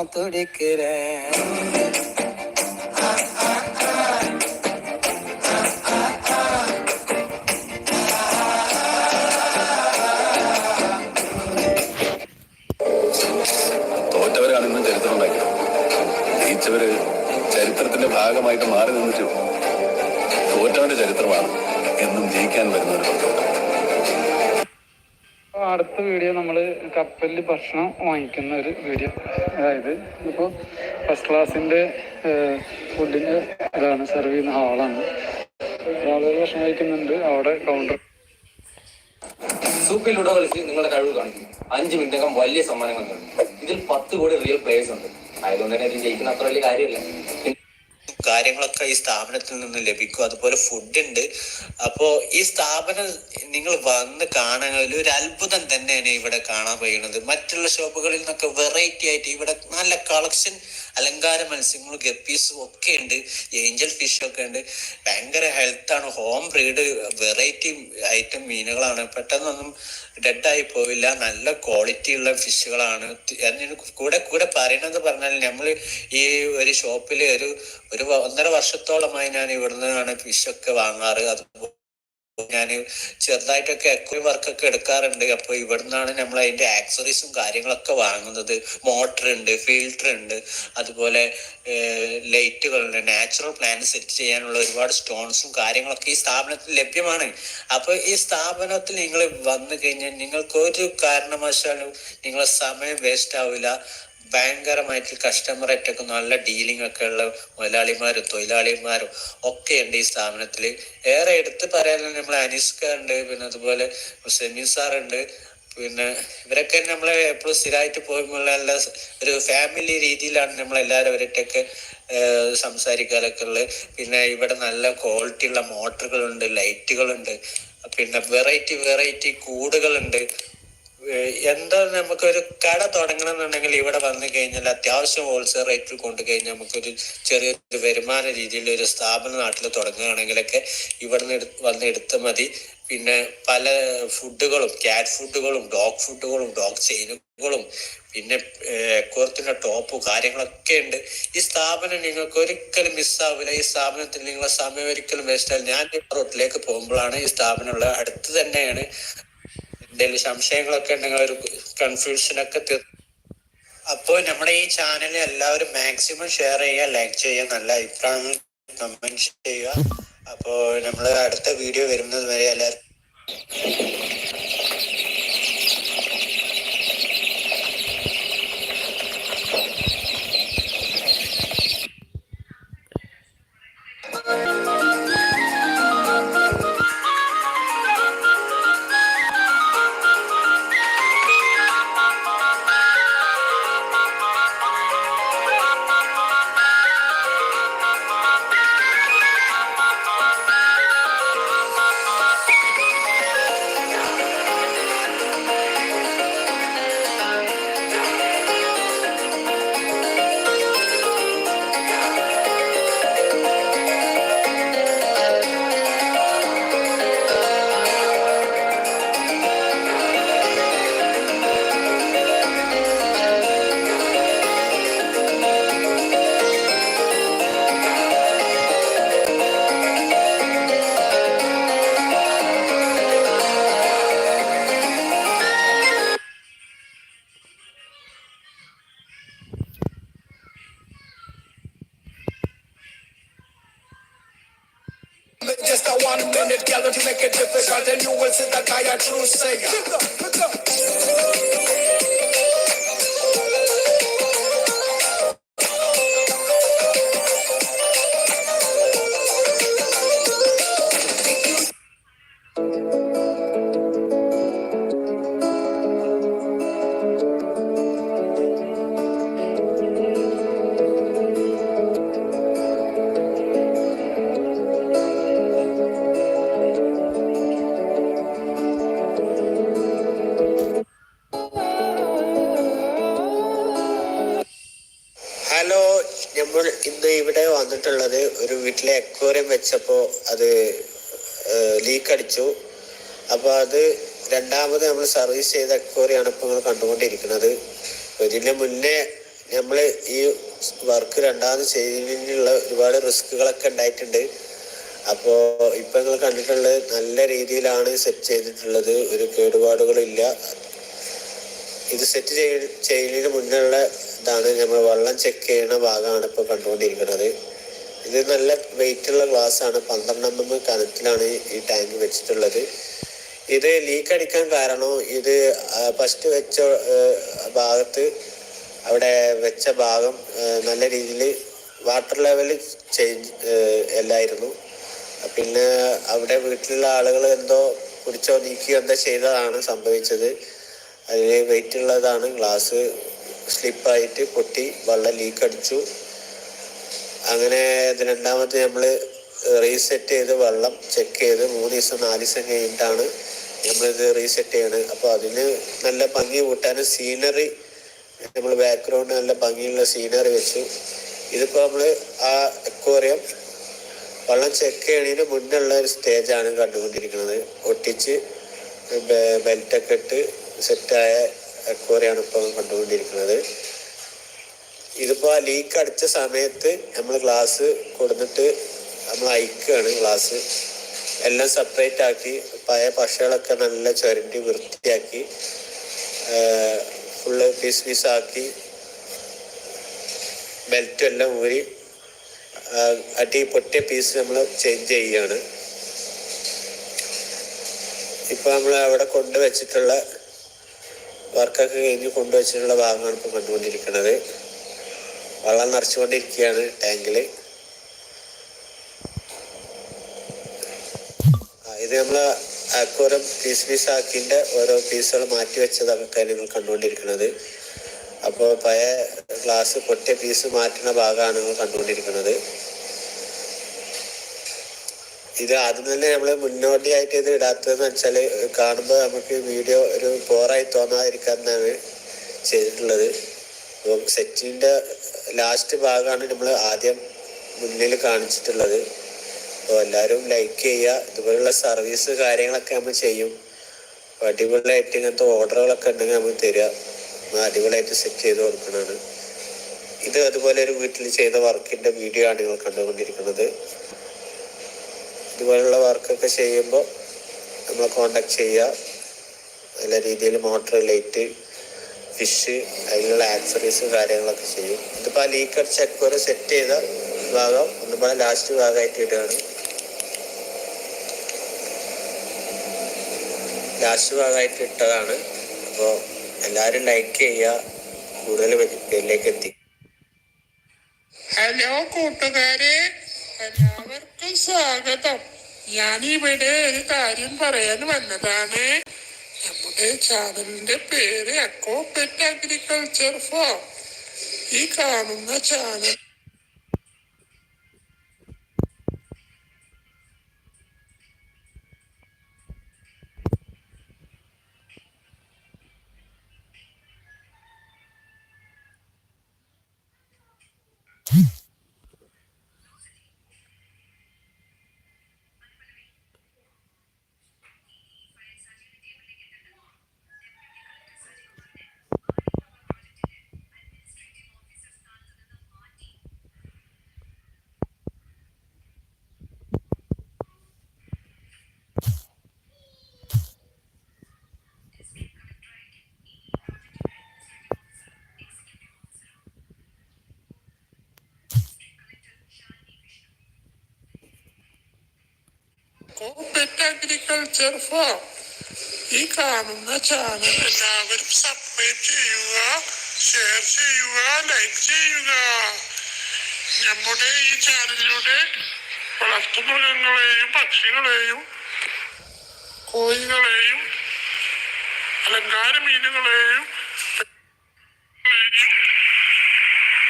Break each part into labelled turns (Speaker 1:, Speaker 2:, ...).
Speaker 1: துடிக்கிறேன்
Speaker 2: തോറ്റവരാണ് ഇന്നും ചരിത്രം ഉണ്ടാക്കിയത് ജയിച്ചവര് ചരിത്രത്തിന്റെ ഭാഗമായിട്ട് മാറി നിന്നിട്ട് തോറ്റവന്റെ ചരിത്രമാണ് എന്നും ജയിക്കാൻ വരുന്ന ഒരു പത്രവട്ടം
Speaker 3: അപ്പൊ അടുത്ത വീഡിയോ നമ്മൾ കപ്പലിൽ ഭക്ഷണം വാങ്ങിക്കുന്ന ഒരു വീഡിയോ. അതായത് ഇപ്പോൾ ഫസ്റ്റ് ക്ലാസ്സിന്റെ ഫുഡിന്റെ ഇതാണ് സെർവ് ചെയ്യുന്ന ഹാളാണ്. ആളുകൾ ഭക്ഷണം കഴിക്കുന്നുണ്ട്. അവിടെ കൗണ്ടർ
Speaker 4: സൂപ്പിലൂടെ കളിച്ച് നിങ്ങളുടെ കഴിവ് കാണിക്കും. അഞ്ച് മിനിറ്റകം വലിയ സമ്മാനങ്ങൾ ഇതിൽ പത്ത് കോടി റിയൽ പ്ലേയേഴ്സ് ഉണ്ട്. ആയതുകൊണ്ട് തന്നെ ഇത് ജയിക്കുന്ന അത്ര വലിയ കാര്യമല്ല.
Speaker 5: കാര്യങ്ങളൊക്കെ ഈ സ്ഥാപനത്തിൽ നിന്ന് ലഭിക്കും. അതുപോലെ ഫുഡ് ഉണ്ട്. അപ്പോ ഈ സ്ഥാപനം നിങ്ങൾ വന്ന് കാണാൻ ഒരു അത്ഭുതം തന്നെയാണ് ഇവിടെ കാണാൻ കഴിയുന്നത്. മറ്റുള്ള ഷോപ്പുകളിൽ നിന്നൊക്കെ വെറൈറ്റി ആയിട്ട് ഇവിടെ നല്ല കളക്ഷൻ അലങ്കാര മത്സ്യങ്ങൾ ഗപ്പീസും ഒക്കെ ഉണ്ട്. ഏഞ്ചൽ ഫിഷ് ഒക്കെ ഉണ്ട്. ഭയങ്കര ഹെൽത്ത് ആണ്. ഹോം ബ്രീഡ് വെറൈറ്റി ഐറ്റം മീനുകളാണ്. പെട്ടെന്നൊന്നും ഡെഡായി പോവില്ല. നല്ല ക്വാളിറ്റി ഉള്ള ഫിഷുകളാണ് കൂടെ കൂടെ പറയണത് പറഞ്ഞാൽ നമ്മൾ ഈ ഒരു ഷോപ്പിൽ ഒരു ഒരു ഒന്നര വർഷത്തോളമായി ഞാൻ ഇവിടുന്നാണ് ഫിഷൊക്കെ വാങ്ങാറ്. അത് ഞാൻ ചെറുതായിട്ടൊക്കെ എക്വറി വർക്കൊക്കെ എടുക്കാറുണ്ട്. അപ്പൊ ഇവിടുന്നാണ് നമ്മൾ അതിന്റെ ആക്സറീസും കാര്യങ്ങളൊക്കെ വാങ്ങുന്നത്. മോട്ടർ ഉണ്ട് ഫിൽട്ടർ ഉണ്ട്. അതുപോലെ ലൈറ്റുകളുണ്ട്. നാച്ചുറൽ പ്ലാന്റ് സെറ്റ് ചെയ്യാനുള്ള ഒരുപാട് സ്റ്റോൺസും കാര്യങ്ങളൊക്കെ ഈ സ്ഥാപനത്തിൽ ലഭ്യമാണ്. അപ്പൊ ഈ സ്ഥാപനത്തിൽ നിങ്ങൾ വന്നു കഴിഞ്ഞാൽ നിങ്ങൾക്ക് ഒരു കാരണവശാലും നിങ്ങളെ സമയം വേസ്റ്റ് ആവില്ല. ഭയങ്കരമായിട്ട് കസ്റ്റമറായിട്ടൊക്കെ നല്ല ഡീലിംഗ് ഒക്കെ ഉള്ള മുതലാളിമാരും തൊഴിലാളിമാരും ഒക്കെ ഉണ്ട് ഈ സ്ഥാപനത്തിൽ ഏറെ എടുത്ത് പറയാൻ നമ്മളെ അനിസ്ക ഉണ്ട് പിന്നെ അതുപോലെ സെമി സാർ ഉണ്ട്. പിന്നെ ഇവരൊക്കെ നമ്മളെ എപ്പോഴും സ്ഥിരമായിട്ട് പോകുമ്പോൾ നല്ല ഒരു ഫാമിലി രീതിയിലാണ് നമ്മൾ എല്ലാവരും അവരായിട്ടൊക്കെ സംസാരിക്കാറൊക്കെ ഉള്ളത്. പിന്നെ ഇവിടെ നല്ല ക്വാളിറ്റി ഉള്ള മോട്ടറുകളുണ്ട് ലൈറ്റുകളുണ്ട് പിന്നെ വെറൈറ്റി വെറൈറ്റി കൂടുകളുണ്ട്. എന്താ നമുക്കൊരു കട തുടങ്ങണം എന്നുണ്ടെങ്കിൽ ഇവിടെ വന്നു കഴിഞ്ഞാൽ അത്യാവശ്യം ഹോൾസെയിൽ റേറ്റിൽ കൊണ്ടു കഴിഞ്ഞാൽ നമുക്കൊരു ചെറിയൊരു വരുമാന രീതിയിൽ ഒരു സ്ഥാപനം നാട്ടിൽ തുടങ്ങുകയാണെങ്കിലൊക്കെ ഇവിടെ നിന്ന് വന്ന് എടുത്ത് മതി. പിന്നെ പല ഫുഡുകളും ക്യാറ്റ് ഫുഡുകളും ഡോഗ് ഫുഡുകളും ഡോഗ് ചെയിനുകളും പിന്നെ എക്കോർത്തിന്റെ ടോപ്പ് കാര്യങ്ങളൊക്കെ ഉണ്ട്. ഈ സ്ഥാപനം നിങ്ങൾക്ക് ഒരിക്കലും മിസ്സാവില്ല ഈ സ്ഥാപനത്തിൽ നിങ്ങളെ സമയം ഒരിക്കലും വേസ്റ്റ് ആവില്ല ഞാൻ റോട്ടിലേക്ക് പോകുമ്പോഴാണ് ഈ സ്ഥാപനമുള്ള അടുത്ത് തന്നെയാണ് എന്തെങ്കിലും സംശയങ്ങളൊക്കെ ഉണ്ടെങ്കിൽ ഒരു കൺഫ്യൂഷൻ ഒക്കെ തീർ അപ്പോൾ നമ്മുടെ ഈ ചാനൽ എല്ലാവരും മാക്സിമം ഷെയർ ചെയ്യുക ലൈക്ക് ചെയ്യുക നല്ല അഭിപ്രായങ്ങൾ കമന്റ് ചെയ്യുക. അപ്പോൾ നമ്മൾ അടുത്ത വീഡിയോ വരുന്നത് വരെ എല്ലാവരും
Speaker 6: make it difficult, and you will see that I a true singer.
Speaker 5: ഇവിടെ വന്നിട്ടുള്ളത് ഒരു വീട്ടിലെ അക്വേറിയം വെച്ചപ്പോൾ അത് ലീക്ക് അടിച്ചു. അപ്പോൾ അത് രണ്ടാമത് നമ്മൾ സർവീസ് ചെയ്ത അക്വേറിയാണ് ഇപ്പോൾ നമ്മൾ കണ്ടുകൊണ്ടിരിക്കുന്നത്. ഇതിന് മുന്നേ
Speaker 6: നമ്മൾ ഈ വർക്ക് രണ്ടാമത് ചെയ്യുന്നതിനുള്ള ഒരുപാട് റിസ്കുകളൊക്കെ ഉണ്ടായിട്ടുണ്ട്. അപ്പോൾ ഇപ്പൊ നിങ്ങൾ കണ്ടിട്ടുള്ളത് നല്ല രീതിയിലാണ് സെറ്റ് ചെയ്തിട്ടുള്ളത്. ഒരു കേടുപാടുകളില്ല ഇത് സെറ്റ് ചെയ്യുന്നതിന് മുന്നേ മുന്നുള്ള ഇതാണ് നമ്മൾ വെള്ളം ചെക്ക് ചെയ്യുന്ന ഭാഗമാണ് ഇപ്പോൾ കണ്ടുകൊണ്ടിരിക്കുന്നത്. ഇത് നല്ല വെയിറ്റ് ഉള്ള ഗ്ലാസ് ആണ്. പന്ത്രണ്ട് എം എം കനത്തിലാണ് ഈ ടാങ്ക് വെച്ചിട്ടുള്ളത്. ഇത് ലീക്ക് അടിക്കാൻ കാരണം ഇത് ഫസ്റ്റ് വെച്ച ഭാഗത്ത് അവിടെ വെച്ച ഭാഗം നല്ല രീതിയിൽ വാട്ടർ ലെവൽ ചേഞ്ച് അല്ലായിരുന്നു. പിന്നെ അവിടെ വീട്ടിലുള്ള ആളുകൾ എന്തോ കുടിച്ചോ നീക്കിയോ എന്തോ ചെയ്തതാണ് സംഭവിച്ചത്. അതിൽ വെയിറ്റ് ഉള്ളതാണ് ഗ്ലാസ് സ്ലിപ്പായിട്ട് പൊട്ടി വെള്ളം ലീക്ക് അടിച്ചു. അങ്ങനെ ഇത് രണ്ടാമത് നമ്മൾ റീസെറ്റ് ചെയ്ത് വെള്ളം ചെക്ക് ചെയ്ത് മൂന്ന് ദിവസം നാല് ദിവസം കഴിഞ്ഞിട്ടാണ് നമ്മളിത് റീസെറ്റ് ചെയ്യണത്. അപ്പോൾ അതിന് നല്ല ഭംഗി കൂട്ടാനും സീനറി നമ്മൾ ബാക്ക്ഗ്രൗണ്ട് നല്ല ഭംഗിയുള്ള സീനറി വെച്ചു. ഇതിപ്പോൾ നമ്മൾ ആ അക്വേറിയം വെള്ളം ചെക്ക് ചെയ്യണതിന് മുന്നുള്ള ഒരു സ്റ്റേജാണ് കണ്ടുകൊണ്ടിരിക്കുന്നത്. ഒട്ടിച്ച് ബെൽറ്റൊക്കെ ഇട്ട് സെറ്റായ എക്കോറിയാണ് ഇപ്പോൾ കണ്ടുകൊണ്ടിരിക്കുന്നത്. ഇതിപ്പോ ആ ലീക്ക് അടിച്ച സമയത്ത് നമ്മൾ ഗ്ലാസ് കൊടുത്തിട്ട് നമ്മൾ അയക്കുകയാണ് ഗ്ലാസ് എല്ലാം സെപ്പറേറ്റ് ആക്കി പഴയ പശകളൊക്കെ നല്ല ചുരണ്ടി വൃത്തിയാക്കി ഫുള്ള് പീസ് പീസ് ആക്കി ബെൽറ്റും എല്ലാം ഊരി അടി പൊട്ടിയ പീസ് നമ്മൾ ചേഞ്ച് ചെയ്യുകയാണ്. ഇപ്പോൾ നമ്മൾ അവിടെ കൊണ്ടുവച്ചിട്ടുള്ള വർക്കൊക്കെ കഴിഞ്ഞ് കൊണ്ടുവച്ചിട്ടുള്ള ഭാഗമാണ് ഇപ്പോൾ കണ്ടുകൊണ്ടിരിക്കുന്നത് വെള്ളം നിറച്ചുകൊണ്ടിരിക്കുകയാണ് ടാങ്കിൽ ഇത് നമ്മൾ ആക്കോരം പീസ് പീസ് ആക്കിന്റെ ഓരോ പീസുകൾ മാറ്റി വെച്ചതൊക്കെ നിങ്ങൾ കണ്ടുകൊണ്ടിരിക്കുന്നത്. അപ്പോൾ പഴയ ഗ്ലാസ് പൊട്ടിയ പീസ് മാറ്റുന്ന ഭാഗമാണ് നിങ്ങൾ കണ്ടുകൊണ്ടിരിക്കുന്നത്. ഇത് ആദ്യം തന്നെ നമ്മൾ മുന്നോടിയായിട്ട് ഇത് ഇടാത്തതെന്ന് വെച്ചാൽ കാണുമ്പോൾ നമുക്ക് വീഡിയോ ഒരു ബോറായി തോന്നാതിരിക്കാന്നാണ് ചെയ്തിട്ടുള്ളത്. സെറ്റിന്റെ ലാസ്റ്റ് ഭാഗമാണ് നമ്മൾ ആദ്യം മുന്നിൽ കാണിച്ചിട്ടുള്ളത്. അപ്പോൾ എല്ലാവരും ലൈക്ക് ചെയ്യുക. ഇതുപോലുള്ള സർവീസ് കാര്യങ്ങളൊക്കെ നമ്മൾ ചെയ്യും. അടിപൊളിയായിട്ട് ഇങ്ങനത്തെ ഓർഡറുകളൊക്കെ ഉണ്ടെങ്കിൽ നമുക്ക് തരിക. നമ്മൾ അടിപൊളിയായിട്ട് സെറ്റ് ചെയ്ത് കൊടുക്കുന്നതാണ് ഇത് അതുപോലെ ഒരു വീട്ടിൽ ചെയ്ത വർക്കിന്റെ വീഡിയോ ആണ് നിങ്ങൾ കണ്ടുകൊണ്ടിരിക്കുന്നത്. ഇതുപോലുള്ള വർക്കൊക്കെ ചെയ്യുമ്പോൾ നമ്മളെ കോണ്ടാക്ട് ചെയ്യുക. നല്ല രീതിയിൽ മോട്ടർ ലൈറ്റ് ഫിഷ് അതിനുള്ള ആക്സറീസ് കാര്യങ്ങളൊക്കെ ചെയ്യും. ഇതിപ്പോൾ ആ ലീക്കർ ചെക്ക് വരെ സെറ്റ് ചെയ്ത ഭാഗം ഒന്നുപോലെ ലാസ്റ്റ് ഭാഗമായിട്ട് ഇടുകയാണ്. ലാസ്റ്റ് ഭാഗമായിട്ട് ഇട്ടതാണ്. അപ്പോൾ എല്ലാവരും ലൈക്ക് ചെയ്യുക. കൂടുതൽ പേരിലേക്ക് എത്തി.
Speaker 7: ഹലോ കൂട്ടുകാരെ എല്ലാവർക്കും സ്വാഗതം. ഞാൻ ഇവിടെ ഒരു കാര്യം പറയാൻ വന്നതാണ്. നമ്മുടെ ചാനലിന്റെ പേര് അക്കോ പെറ്റ് അഗ്രികൾച്ചർ ഫോം ഈ കാണുന്ന ചാനൽ പെറ്റ് അഗ്രികൾച്ചർ ഫാം ഈ കാണുന്ന ചാനൽ എല്ലാവരും സബ്സ്ക്രൈബ് ചെയ്യുക ഷെയർ ചെയ്യുക ലൈക്ക് ചെയ്യുക. നമ്മുടെ ഈ ചാനലിലൂടെ വളർത്തുമൃഗങ്ങളെയും പക്ഷികളെയും കോഴികളെയും അലങ്കാര മീനുകളെയും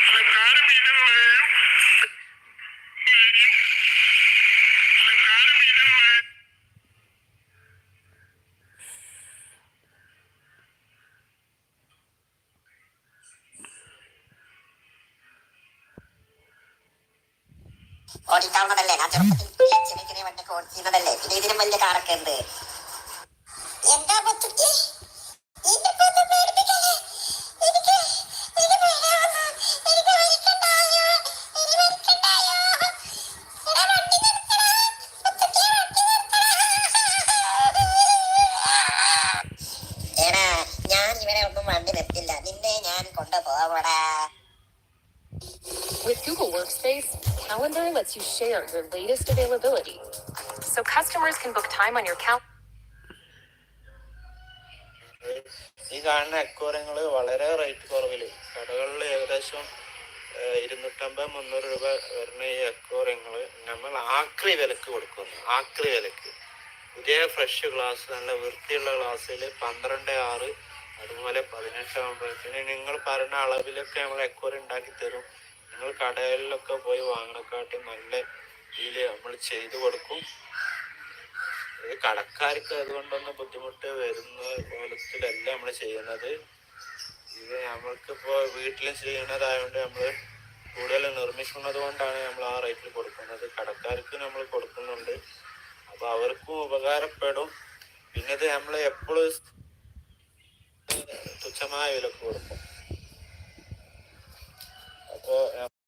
Speaker 7: അലങ്കാര മീനുകളെയും അലങ്കാര മീനുകളെയും
Speaker 8: ഓടിക്കാവുന്നതല്ലേ ഞാൻ ചെറുപ്പത്തിൽ ഓടിച്ചിരുന്നതല്ലേ? പിന്നെ ഇതിനും വലിയ കാറൊക്കെ ഉണ്ട്.
Speaker 9: Workspace, Calendar lets you share your latest availability. So customers can book time on your calendar.
Speaker 5: ഈ കാണുന്ന അക്വോറിയങ്ങൾ വളരെ റേറ്റ് കുറവിൽ കടകളിൽ ഏകദേശം ഇരുന്നൂറ്റമ്പത് മുന്നൂറ് രൂപ വരുന്ന ഈ അക്വോറിയങ്ങൾ നമ്മൾ ആക്രി വിലക്ക് കൊടുക്കുന്നു ആക്രി വിലക്ക് പുതിയ ഫ്രഷ് ഗ്ലാസ് നല്ല വൃത്തിയുള്ള ഗ്ലാസ്സിൽ പന്ത്രണ്ട് ആറ് അതുപോലെ പതിനെട്ട് ആകുമ്പോഴത്തേന് നിങ്ങൾ പറഞ്ഞ അളവിലൊക്കെ നമ്മൾ അക്വോറിയം ഉണ്ടാക്കി തരും നിങ്ങൾ കടകളിലൊക്കെ പോയി വാങ്ങണക്കാട്ടും നല്ല രീതിയിൽ നമ്മൾ ചെയ്തു കൊടുക്കും. ഇത് കടക്കാർക്ക് അതുകൊണ്ടൊന്നും ബുദ്ധിമുട്ട് വരുന്ന കോലത്തിലല്ല നമ്മൾ ചെയ്യുന്നത്. ഇത് നമ്മൾക്കിപ്പോ വീട്ടിലും ചെയ്യണതായതുകൊണ്ട് നമ്മൾ കൂടുതൽ നിർമ്മിക്കുന്നത് കൊണ്ടാണ് നമ്മൾ ആ റേറ്റിൽ കൊടുക്കുന്നത്. കടക്കാർക്ക് നമ്മൾ കൊടുക്കുന്നുണ്ട്. അപ്പൊ അവർക്കും ഉപകാരപ്പെടും. പിന്നെ ഇത് നമ്മൾ എപ്പോഴും തുച്ഛമായ വിലക്ക് കൊടുക്കും. é, é